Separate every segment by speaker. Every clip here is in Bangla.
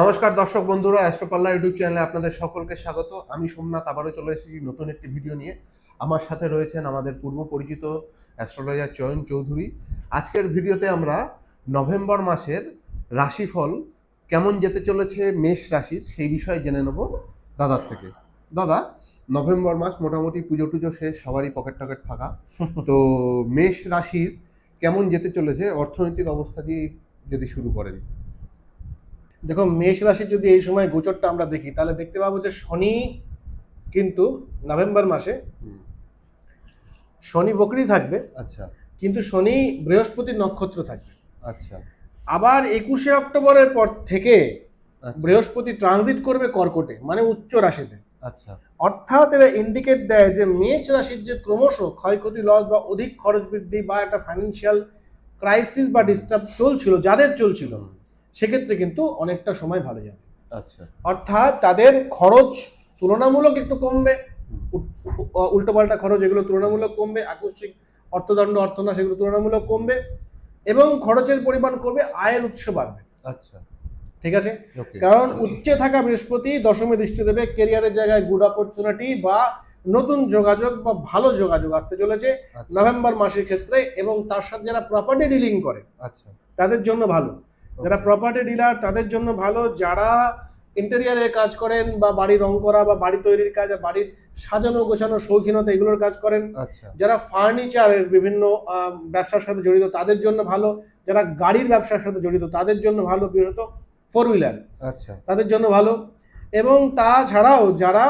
Speaker 1: নমস্কার দর্শক বন্ধুরা অ্যাস্ট্রোপাল্লা ইউটিউব চ্যানেলে আপনাদের সকলকে স্বাগত। আমি সোমনাথ, আবারও চলে এসেছি নতুন একটি ভিডিও নিয়ে। আমার সাথে রয়েছেন আমাদের পূর্ব পরিচিত অ্যাস্ট্রোলজার চয়ন চৌধুরী। আজকের ভিডিওতে আমরা নভেম্বর মাসের রাশিফল কেমন যেতে চলেছে, মেষ রাশির, সেই বিষয়ে জেনে নেব দাদার থেকে। দাদা, নভেম্বর মাস মোটামুটি পুজো টুজো শেষ, সবারই পকেট টকেট ফাঁকা। তো মেষ রাশির কেমন যেতে চলেছে, অর্থনৈতিক অবস্থা দিয়ে যদি শুরু করেন।
Speaker 2: দেখো মেষ রাশির যদি এই সময় গোচরটা আমরা দেখি তাহলে দেখতে পাবো যে শনি কিন্তু নভেম্বর মাসে শনি বকরি থাকবে
Speaker 1: আচ্ছা।
Speaker 2: কিন্তু শনি বৃহস্পতি নক্ষত্র থাকবে।
Speaker 1: আচ্ছা।
Speaker 2: আবার একুশে অক্টোবরের পর থেকে
Speaker 1: আচ্ছা,
Speaker 2: বৃহস্পতি ট্রানজিট করবে কর্কটে মানে উচ্চ রাশিতে।
Speaker 1: আচ্ছা।
Speaker 2: অর্থাৎ এরা ইন্ডিকেট দেয় যে মেষ রাশির যে ক্রমশ ক্ষয়ক্ষতি লস বা অধিক খরচ বৃদ্ধি বা একটা ফাইন্যান্সিয়াল ক্রাইসিস বা ডিস্টার্ব চলছিল যাদের চলছিল। সেক্ষেত্রে কিন্তু অনেকটা সময় ভালো যাবে।
Speaker 1: আচ্ছা।
Speaker 2: অর্থাৎ তাদের খরচ তুলনামূলক একটু কমবে।
Speaker 1: হুম,
Speaker 2: উল্টো পাল্টা খরচ এগুলো তুলনামূলক কমবে আকস্মিক অর্থদণ্ড অর্থনা সেগুলো তুলনামূলক কমবে এবং খরচের পরিমাণ কমবে আয়ের উৎস বাড়বে।
Speaker 1: আচ্ছা।
Speaker 2: ঠিক আছে? কারণ উচ্চে থাকা বৃহস্পতি দশমী দৃষ্টি দেবে কেরিয়ারের জায়গায় গুড অপরচুনিটি বা নতুন যোগাযোগ বা ভালো যোগাযোগ আসতে চলেছে
Speaker 1: আচ্ছা,
Speaker 2: নভেম্বর মাসের ক্ষেত্রে এবং তার সাথে যারা প্রপার্টি ডিলিং করে
Speaker 1: আচ্ছা।
Speaker 2: তাদের জন্য ভালো। যারা প্রপার্টি ডিলার তাদের জন্য ভালো। যারা ইন্টেরিয়ারের কাজ করেন বা বাড়ি রং করা বা বাড়ি তৈরির কাজ বা বাড়ির সাজানো গোছানো শৌখিনতা এগুলোর কাজ করেন।
Speaker 1: আচ্ছা।
Speaker 2: যারা ফার্নিচারের বিভিন্ন ব্যবসার সাথে জড়িত তাদের জন্য ভালো। যারা গাড়ির ব্যবসার সাথে জড়িত তাদের জন্য ভালো। বিশেষত ফোর হুইলার
Speaker 1: আচ্ছা।
Speaker 2: তাদের জন্য ভালো। এবং তাছাড়াও যারা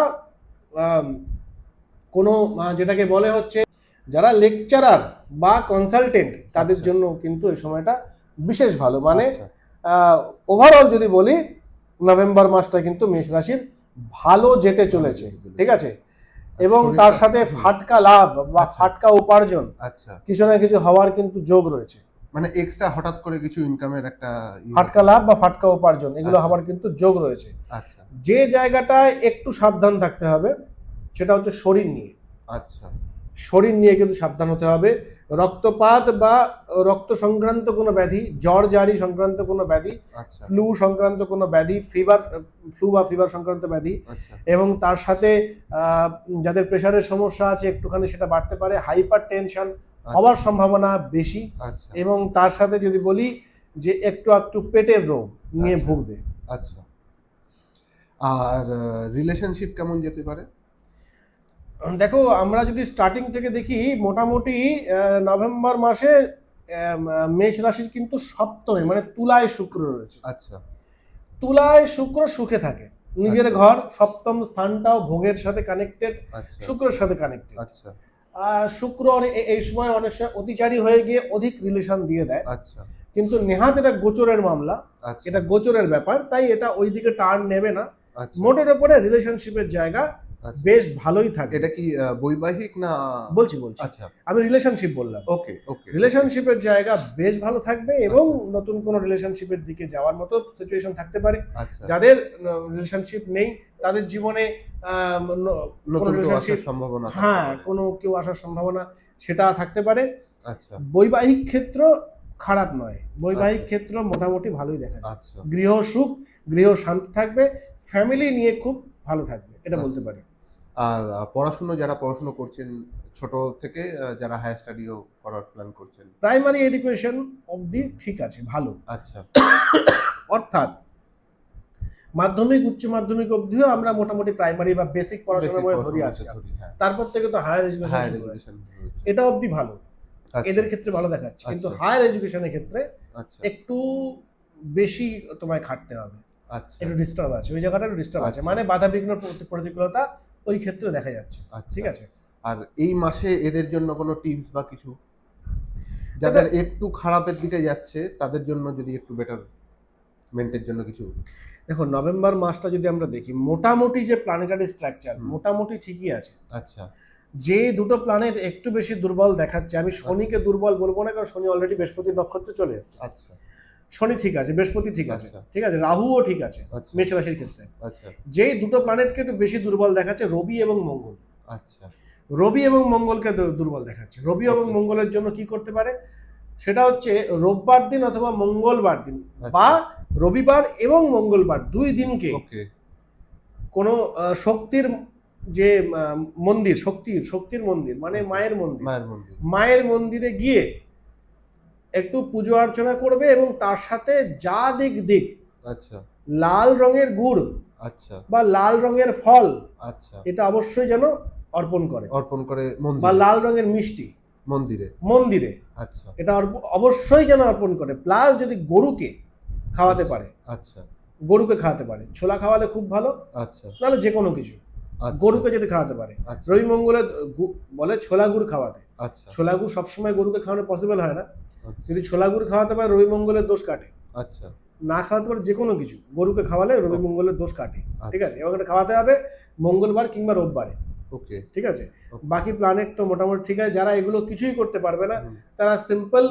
Speaker 2: কোনো যেটাকে বলে হচ্ছে যারা লেকচারার বা কনসালটেন্ট তাদের
Speaker 1: আচ্ছা।
Speaker 2: জন্য কিন্তু এই সময়টা বিশেষ ভালো। মানে
Speaker 1: আচ্ছা,
Speaker 2: ওভারঅল যদি বলি নভেম্বর মাসটা কিন্তু মেষ রাশির ভালো যেতে চলেছে ঠিক আছে? এবং তার সাথে ফাটকা লাভ বা
Speaker 1: আচ্ছা।
Speaker 2: ফাটকা উপার্জন
Speaker 1: আচ্ছা।
Speaker 2: কিছু না কিছু হওয়ার কিন্তু যোগ রয়েছে।
Speaker 1: মানে এক্সট্রা হঠাৎ করে কিছু ইনকামের একটা
Speaker 2: ফাটকা লাভ বা ফাটকা উপার্জন এগুলো
Speaker 1: আচ্ছা।
Speaker 2: হওয়ার কিন্তু যোগ রয়েছে।
Speaker 1: আচ্ছা।
Speaker 2: যে জায়গাটায় একটু সাবধান থাকতে হবে সেটা হচ্ছে শরীর নিয়ে।
Speaker 1: আচ্ছা।
Speaker 2: শরীর নিয়ে কিন্তু সাবধান হতে হবে। রক্তপাত বা রক্ত সংক্রান্ত কোনো ব্যাধি জ্বর জারি সংক্রান্ত কোনো ব্যাধি
Speaker 1: আচ্ছা।
Speaker 2: ফ্লু সংক্রান্ত কোনো ব্যাধি ফিভার ফ্লু বা ফিভার সংক্রান্ত ব্যাধি
Speaker 1: আচ্ছা।
Speaker 2: এবং তার সাথে যাদের প্রেশারের সমস্যা আছে একটুখানি সেটা বাড়তে পারে হাইপার টেনশন হওয়ার সম্ভাবনা বেশি
Speaker 1: আচ্ছা।
Speaker 2: এবং তার সাথে যদি বলি যে একটু একটু পেটের রোগ নিয়ে
Speaker 1: আচ্ছা।
Speaker 2: ভুগবে।
Speaker 1: আচ্ছা। আর রিলেশনশিপ কেমন যেতে পারে?
Speaker 2: দেখো আমরা যদি স্টার্টিং থেকে দেখি মোটামুটি নভেম্বর মাসে মেষ রাশির কিন্তু সপ্তমে মানে তুলায় শুক্র রয়েছে।
Speaker 1: আচ্ছা।
Speaker 2: তুলায় শুক্র সুখে থাকে। নিজের
Speaker 1: আচ্ছা।
Speaker 2: ঘর সপ্তম স্থানটাও ভোগের সাথে কানেক্টেড
Speaker 1: আচ্ছা।
Speaker 2: শুক্রের সাথে কানেক্টেড
Speaker 1: আচ্ছা।
Speaker 2: আর শুক্র এই সময় অনেক সময় অতিচারী হয়ে গিয়ে অধিক রিলেশন দিয়ে দেয়।
Speaker 1: আচ্ছা।
Speaker 2: কিন্তু নেহাত এটা গোচরের মামলা।
Speaker 1: আচ্ছা।
Speaker 2: এটা গোচরের ব্যাপার তাই এটা ওই দিকে টার্ন নেবে না। মোটের উপরে রিলেশনশিপের জায়গা। বেশ ভালোই থাকে।
Speaker 1: এটা কি বৈবাহিক না?
Speaker 2: বলছি বলছি।
Speaker 1: আচ্ছা।
Speaker 2: আমি রিলেশনশিপ বললাম।
Speaker 1: ওকে ওকে।
Speaker 2: রিলেশনশিপের জায়গা বেশ ভালো থাকবে এবং
Speaker 1: আচ্ছা।
Speaker 2: নতুন কোনো রিলেশনশিপের দিকে যাওয়ার মতো সিচুয়েশন থাকতে পারে।
Speaker 1: আচ্ছা।
Speaker 2: যাদের রিলেশনশিপ নেই তাদের জীবনে
Speaker 1: নতুন কেউ আসার সম্ভাবনা
Speaker 2: হ্যাঁ কোনো কেউ আসার সম্ভাবনা সেটা থাকতে পারে।
Speaker 1: আচ্ছা।
Speaker 2: বৈবাহিক ক্ষেত্র খারাপ নয়। বৈবাহিক
Speaker 1: আচ্ছা।
Speaker 2: ক্ষেত্র মোটামুটি ভালোই দেখা যায়।
Speaker 1: আচ্ছা।
Speaker 2: গৃহ সুখ গৃহ শান্তি থাকবে। ফ্যামিলি নিয়ে খুব ভালো থাকবে এটা বলতে
Speaker 1: আচ্ছা।
Speaker 2: পারি।
Speaker 1: আর পড়াশুনো যারা পড়াশুনো করছেন ছোট থেকে যারা হায়ার স্টাডিও করার প্ল্যান করছেন।
Speaker 2: প্রাইমারি এডুকেশন অবধি ঠিক আছে ভালো।
Speaker 1: আচ্ছা।
Speaker 2: অর্থাৎ মাধ্যমিক উচ্চ মাধ্যমিক অবধিও আমরা মোটামুটি প্রাইমারি বা বেসিক পড়াশোনার মধ্যে ধরি আছি
Speaker 1: হ্যাঁ।
Speaker 2: তারপর থেকে তো হায়ার এডুকেশন এটা অবধি ভালো। এদের ক্ষেত্রে ভালো দেখাচ্ছে। কিন্তু
Speaker 1: আচ্ছা।
Speaker 2: হায়ার এডুকেশনের ক্ষেত্রে
Speaker 1: আচ্ছা।
Speaker 2: একটু বেশি তোমায় খাটতে হবে।
Speaker 1: আচ্ছা।
Speaker 2: একটু ডিস্টার্ব আছে। ওই জায়গাটা একটু ডিস্টার্ব আছে।
Speaker 1: আচ্ছা।
Speaker 2: মানে বাধা বিঘ্ন প্রতিকূলতা ওই ক্ষেত্রে দেখা যাচ্ছে।
Speaker 1: আচ্ছা
Speaker 2: ঠিক আছে?
Speaker 1: আর এই মাসে এদের জন্য কোনো টিপস বা কিছু? যাদের একটু খারাপের দিকে যাচ্ছে তাদের জন্য যদি একটু বেটার মেন্টের জন্য কিছু?
Speaker 2: দেখো নভেম্বর মাসটা যদি আমরা দেখি মোটামুটি যে প্ল্যানেটারি স্ট্রাকচার মোটামুটি ঠিকই আছে।
Speaker 1: আচ্ছা।
Speaker 2: যে দুটো প্ল্যানেট একটু বেশি দুর্বল দেখাচ্ছে আমি শনিকে দুর্বল বলব না কারণ শনি অলরেডি বৃহস্পতি নক্ষত্রে চলে এসেছে।
Speaker 1: আচ্ছা।
Speaker 2: শনি ঠিক আছে বৃহস্পতি ঠিক আছে
Speaker 1: আচ্ছা।
Speaker 2: ঠিক আছে রাহুও ঠিক আছে
Speaker 1: আচ্ছা।
Speaker 2: মেষ রাশির ক্ষেত্রে।
Speaker 1: আচ্ছা।
Speaker 2: যেই দুটো প্ল্যানেটকে একটু বেশি দুর্বল দেখাচ্ছে রবি এবং মঙ্গল।
Speaker 1: আচ্ছা।
Speaker 2: রবি এবং মঙ্গলকে দুর্বল দেখাচ্ছে। রবি এবং মঙ্গলের জন্য কি করতে পারে? সেটা হচ্ছে রোববার দিন অথবা মঙ্গলবার দিন। বা রবিবার এবং মঙ্গলবার দুই দিনকে কোনো শক্তির যে মন্দির শক্তির শক্তির মন্দির মানে। মায়ের মন্দির।
Speaker 1: মায়ের মন্দির।
Speaker 2: মায়ের মন্দিরে গিয়ে একটু পুজো অর্চনা করবে এবং তার সাথে যা দিক দিক
Speaker 1: আচ্ছা।
Speaker 2: লাল রঙের গুড়
Speaker 1: আচ্ছা।
Speaker 2: বা লাল রঙের ফল
Speaker 1: আচ্ছা।
Speaker 2: এটা অবশ্যই যেন অর্পণ করে।
Speaker 1: অর্পণ করে
Speaker 2: বা লাল রঙের মিষ্টি।
Speaker 1: মন্দিরে।
Speaker 2: মন্দিরে।
Speaker 1: আচ্ছা।
Speaker 2: এটা অবশ্যই যেন অর্পণ করে। প্লাস যদি গরুকে খাওয়াতে পারে।
Speaker 1: আচ্ছা।
Speaker 2: গরুকে খাওয়াতে পারে। ছোলা খাওয়ালে খুব ভালো।
Speaker 1: আচ্ছা।
Speaker 2: নাহলে যে কোনো কিছু।
Speaker 1: আচ্ছা।
Speaker 2: গরুকে যদি খাওয়াতে পারে।
Speaker 1: আচ্ছা।
Speaker 2: রবি মঙ্গলে বলে ছোলা গুড় খাওয়াতে।
Speaker 1: আচ্ছা।
Speaker 2: ছোলা গুড় সবসময় গরুকে খাওয়ানো পসিবল হয় না।
Speaker 1: আচ্ছা,
Speaker 2: যদি ছোলা গুড় খাওয়াতে পারে রবি মঙ্গলের দোষ কাটে।
Speaker 1: আচ্ছা।
Speaker 2: না খাওয়াতে পারে যে কোনো কিছু। গরুকে খাওয়ালে রবি মঙ্গলের দোষ কাটে। ঠিক
Speaker 1: আচ্ছা।
Speaker 2: আছে এবং এটা খাওয়াতে হবে মঙ্গলবার কিংবা রোববারে।
Speaker 1: ওকে।
Speaker 2: ঠিক আছে? বাকি প্ল্যানেট তো মোটামুটি ঠিক আছে। যারা এগুলো কিছুই করতে পারবে না তারা সিম্পল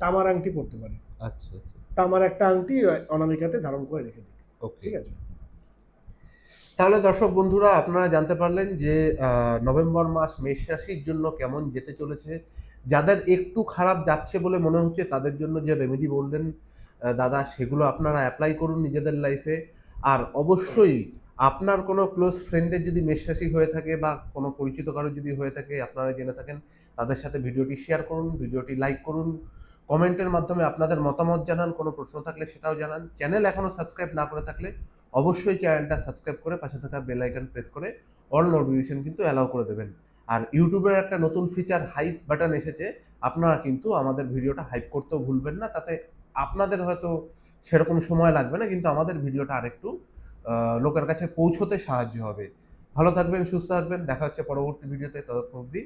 Speaker 2: তামার আংটি পরতে পারে।
Speaker 1: আচ্ছা আচ্ছা।
Speaker 2: তামার একটা আংটি অনামিকাতে ধারণ করে রেখে দিই
Speaker 1: ওকে।
Speaker 2: ঠিক আছে?
Speaker 1: তাহলে দর্শক বন্ধুরা আপনারা জানতে পারলেন যে নভেম্বর মাস মেষ রাশির জন্য কেমন যেতে চলেছে। যাদের একটু খারাপ যাচ্ছে বলে মনে হচ্ছে, তাদের জন্য যে রেমেডি বললেন দাদা, সেগুলো আপনারা অ্যাপ্লাই করুন নিজেদের লাইফে আর অবশ্যই আপনার কোনো ক্লোজ ফ্রেন্ডের যদি মেষরাশি হয়ে থাকে বা কোনো পরিচিত কারও যদি হয়ে থাকে, আপনারা জেনে থাকেন, তাদের সাথে ভিডিওটি শেয়ার করুন, ভিডিওটি লাইক করুন। কমেন্টের মাধ্যমে আপনাদের মতামত জানান, কোনো প্রশ্ন থাকলে সেটাও জানান। চ্যানেল এখনও সাবস্ক্রাইব না করে থাকলে অবশ্যই চ্যানেলটা সাবস্ক্রাইব করে পাশে থাকা বেল আইকন প্রেস করে অল নোটিফিকেশন কিন্তু অ্যালাউ করে দেবেন। আর ইউটিউবের একটা নতুন ফিচার হাইপ বাটন এসেছে, আপনারা কিন্তু আমাদের ভিডিওটা হাইপ করতেও ভুলবেন না, তাতে আপনাদের হয়তো সেরকম সময় লাগবে না, কিন্তু আমাদের ভিডিওটা আরেকটু লোকের কাছে পৌঁছতে সাহায্য হবে। ভালো থাকবেন, সুস্থ থাকবেন, দেখা হচ্ছে পরবর্তী ভিডিওতে ততক্ষণ অবধি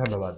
Speaker 1: ধন্যবাদ।